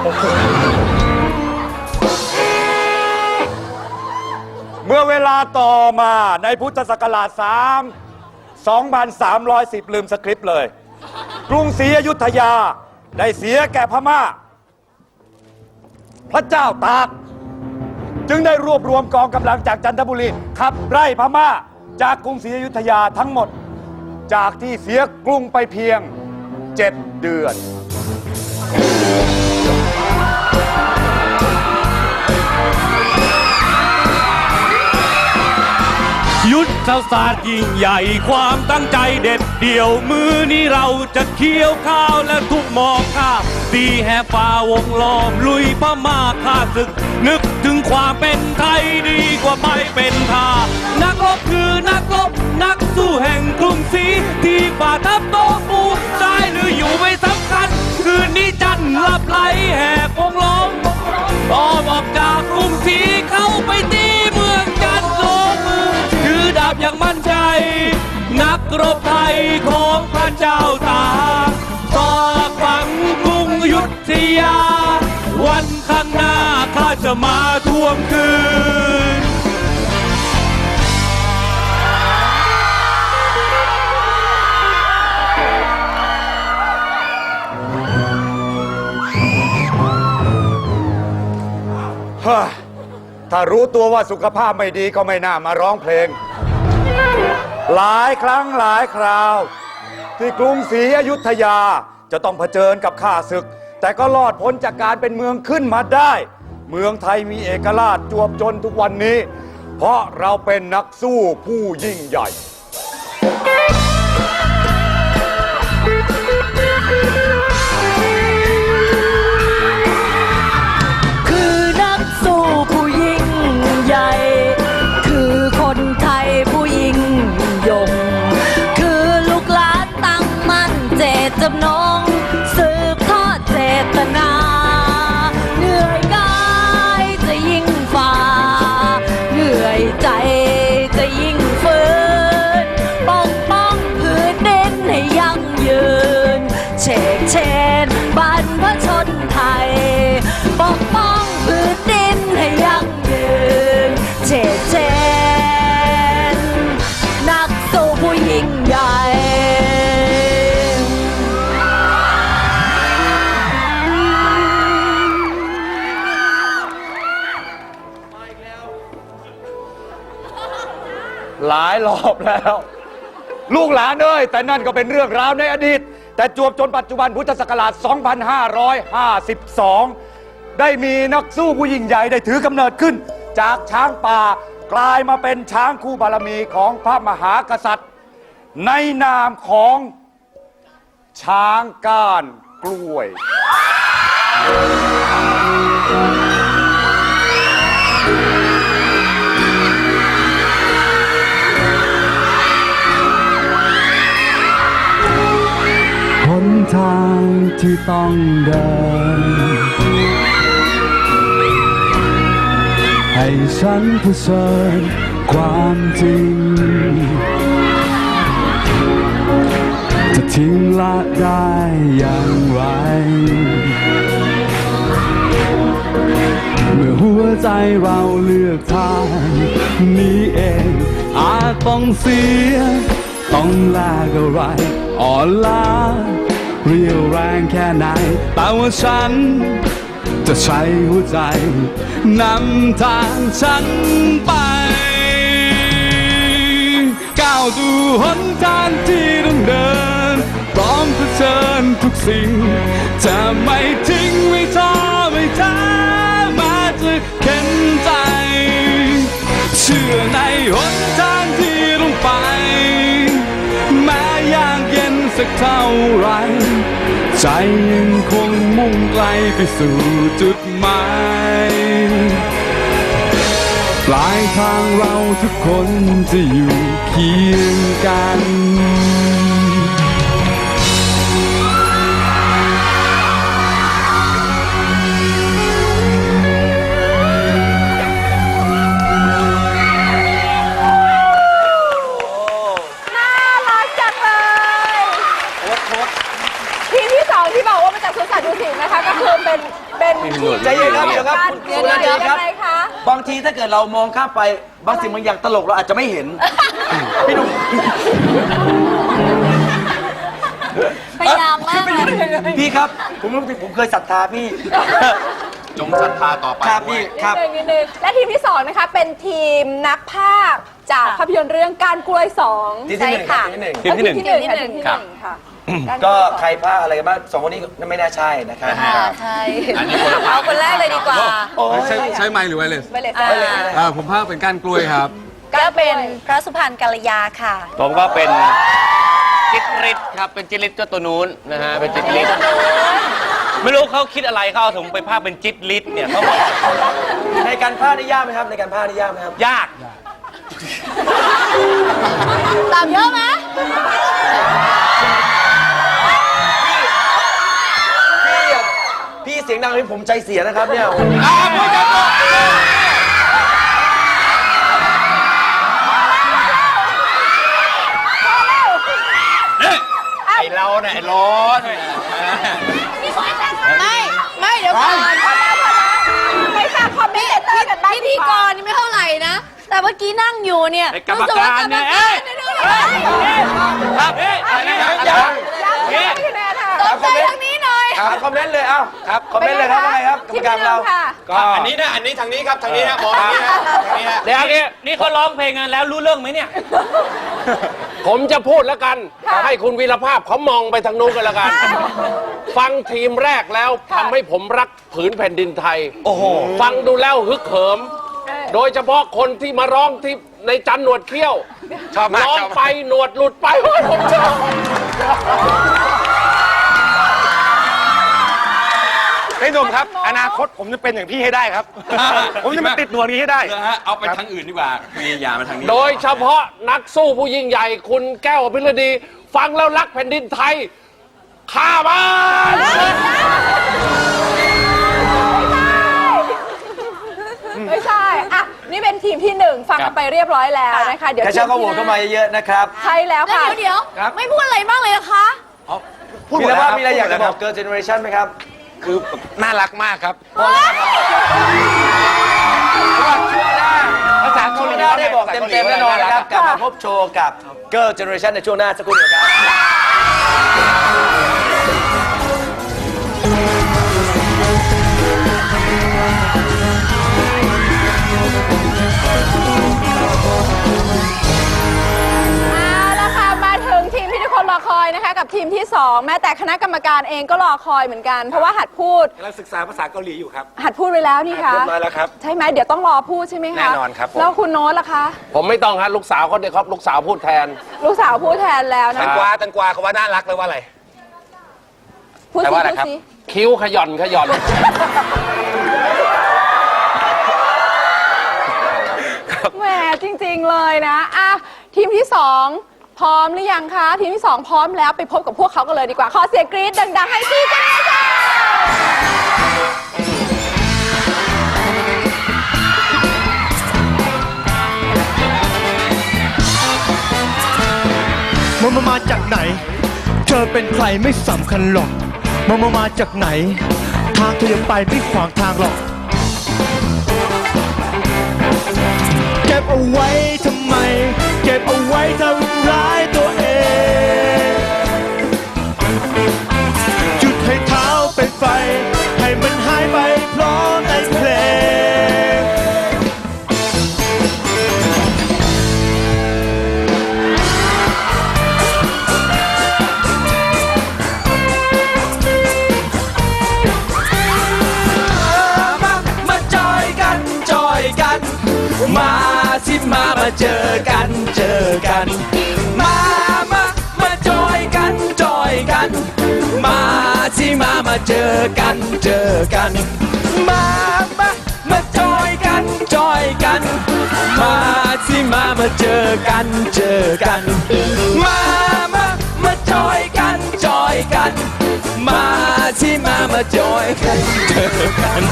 เมื่อเวลาต่อมาในพุทธศักราช3 2,310 ลืมสคริปต์เลย กรุงศรีอยุธยาได้เสียแก่พม่า พระเจ้าตาก จึงได้รวบรวมกองกำลังจากจันทบุรีขับไล่พม่าจากกรุงศรีอยุธยาทั้งหมด จากที่เสียกรุงไปเพียง 7 เดือน ยุทธศาสตร์ยิ่งใหญ่ความตั้งใจเด็ดเดี่ยวมือนี้เราจะเคี้ยวข้าวและทุกหมอกข้าตีแห่ฟ้าวงล้อมลุยพม่าข้าศึก นึกถึงความเป็นไทยดีกว่าไม่เป็นทานักรบคือนักรบนักสู้แห่งกรุงศรีที่ป่าทับโต กรบไทยของพระเจ้าตากต่อฝังกรุงยุทธยา วันข้างหน้าข้าจะมาทวงคืนฮ้ยถ้ารู้ตัวว่าสุขภาพไม่ดีก็ไม่น่ามาร้องเพลง หลายครั้งหลายคราว ที่กรุงศรีอยุธยาจะต้องเผชิญกับข้าศึก แต่ก็รอดพ้นจากการเป็นเมืองขึ้นมาได้ เมืองไทยมีเอกราชจวบจนทุกวันนี้ เพราะเราเป็นนักสู้ผู้ยิ่งใหญ่ หลายรอบแล้ว ลูกหลานเอ้ยแต่นั่นก็เป็นเรื่องราวในอดีต แต่จวบจนปัจจุบันพุทธศักราช 2552 ได้มีนักสู้ผู้ยิ่งใหญ่ได้ถือกำเนิดขึ้น จากช้างป่ากลายมาเป็นช้างคู่บารมีของพระมหากษัตริย์ ในนามของช้างก้านกล้วย ที่ต้องเดิน ให้ฉันเผชิญความจริง จะทิ้งละได้อย่างไร เมื่อหัวใจเราเลือกทางนี้เอง อาจต้องเสีย ต้องแลกอะไรอ่อนล้า เรียวแรงแค่ไหน แต่ว่าฉัน จะใช้หัวใจนำทางฉันไปก้าวสู่หนทางที่ต้องเดินพร้อมเผชิญทุกสิ่ง จะไม่ทิ้งไม่ท้อไม่ท้าม้จะเข็นใจ เชื่อในหนทาง เท่าไร ใจยังคงมุ่งไกลไปสู่จุดหมายปลายทางเราทุกคนจะอยู่เคียงกัน มที่สองที่บอกว่ามาจากสวนสัตว์ดูสิตนะคะก็คือเป็นเป็นใจเย็นครับเดี๋ยวครับคุณเดี๋ยวสุนาเดี๋รียวคยัรับ งไงคะบางทีถ้าเกิดเรามองข้ามไปบางสิ่งบางอย่างตลกเราอาจจะไม่เห็น พี่หนุ่มพยายามมากเลย พี่ครับ ผมรู้สึกผมเคยศรัทธาพี่ จงศรัทธาต่อไปครับพี่ครับนิดนึงนิดนึงและทีมที่สองนะคะเป็นทีมนักภาคจากภาพยนตร์เรื่องการกล้วยสองทีมที่หนึ่งครับทีมที่หนึ่ง ทีมที่หนึ่ง ทีมที่หนึ่งค่ะทีมที่หนึ่งค่ะารล้ ก็วยสองใครพลาดอะไรกันบ้างสองคนนี้ไม่น่าใช่นะครับอ่าใช่เอาคนแรกเลยดีกว่าโอ้ยใช้ใช้ไมค์หรือไวเลสไปเลยอ่าค่ะอ่าผมภาคเป็นก้านกล้วยครับ ก็เป็นพระสุพรรณกัลยาค่ะ ผมก็เป็นจิตรริศครับ เป็นจิตรริศก็ตัวนู้นนะฮะ เป็นจิตรริศไม่รู้เขาคิดอะไรเขาเอาผมไปภาคเป็นจิตรริศเนี่ยเขาบอกในการพลาดนี่ยากไหมครับ ในการพลาดนี่ยากไหมครับ ยาก ตามเยอะไหม สียงดังให้ผมใจเสียนะครับเนี่ยไอเราเนี่ยไอร้อนไม่ไม่เดี๋ยวก่อนไปฝากคอมเมนเตอร์กันบ้างพิธีกรนี่ไม่เท่าไหร่นะ แต่เมื่อกี้นั่งอยู่เนี่ยไอกรรมการเนี่ยเอ้ยรู้สึกว่ากรรมการครับเอ้ยอันนี้ยังยังยัง ครับคอมเมนต์เลยเอ้าครับคอมเมนต์เลยครับว่าไงครับกรรมการเราค่ะก็อันนี้นะ อันนี้ทางนี้ครับ ทางนี้นะมองทางนี้นะทางนี้นะเดี๋ยวนี่นี่เขาร้องเพลงกันแล้วรู้เรื่องไหมเนี่ย ผมจะพูดแล้วกัน ให้คุณวีรภาพเขามองไปทางนู้นกันแล้วกัน ฟังทีมแรกแล้วทำให้ผมรักผืนแผ่นดินไทย โอ้โห ฟังดูแล้วฮึกเหิม โดยเฉพาะคนที่มาร้องที่ในจันหนวดเขี้ยว ชอบมากร้องชอบมากไปหนวดหลุดไปโอ้ยผมชอบ ไอ้หนุ่มครับ อนาคตผมจะเป็นอย่างพี่ให้ได้ครับ ผมจะมาติดหนวดนี้ให้ได้เอาไปทางอื่นดีกว่ามีอย่ามาทางนี้โดยเฉพาะนักสู้ผู้ยิ่งใหญ่คุณแก้วอภิรดี ฟังแล้วรักแผ่นดินไทยข้าบ้านไม่ใช่ อะ นี่เป็นทีมที่หนึ่งฟังกันไปเรียบร้อยแล้วนะคะ เดี๋ยวกระเช้าก็โหวตเข้ามาเยอะๆนะครับ ใช่แล้วแล้วค่ะเดี๋ยวเดี๋ยวครับไม่พูดอะไรบ้างเลยนะคะมีอะไรบ้างมีอะไรอยากจะบอกเกิร์ลเจเนอเรชันไหมครับ คือน่ารักมากครับภาษาเกาหลีได้บอกเต็มๆแน่นอนนะครับกลับมาพบโชว์กับเกิร์ลเจเนอเรชันในช่วงหน้าสักครู่เดียวครับ รอคอยนะคะ กับทีมที่ 2 แม้แต่คณะกรรมการเองก็รอคอยเหมือนกัน เพราะว่าหัดพูด กำลังศึกษาภาษาเกาหลีอยู่ครับ หัดพูดไว้แล้วนี่คะเรียบร้อยแล้วครับ ใช่ไหมเดี๋ยวต้องรอพูดใช่ไหมคะแน่นอนครับผม แล้วคุณโน้ตล่ะคะ ผมไม่ต้องฮะลูกสาวเขาเด็กครับลูกสาวพูดแทน ลูกสาวพูดแทนแล้วนะตังกวาตังกวาเขาว่าน่ารักเลยว่าอะไร พูดแปลสิว่าอะไรพูดครับ สิคิ้วขย่อนขย่อน แหมจริง ๆเลยนะอะทีมที่สอง พร้อมหรือยังคะ ทีมที่สองพร้อมแล้วไปพบกับพวกเขากันเลยดีกว่า ขอเสียงกรี๊ดดังๆ ให้พี่กันเลยค่ะมันมามาจากไหน เธอเป็นใครไม่สำคัญหรอกมันมามาจากไหน ทางเธอยังไปไม่ขวางทางหรอก เก็บเอาไว้ทำไม เก็บเอาไว้ทำร้าย เจอกันเจอกัน มามามาจอยกันจอยกัน มาสิมามาเจอกันเจอกัน มามามาจอยกันจอยกัน มาสิมามาเจอกันเจอกัน มามามาจอยกันจอยกัน มาสิมามาจอยกันเจอกัน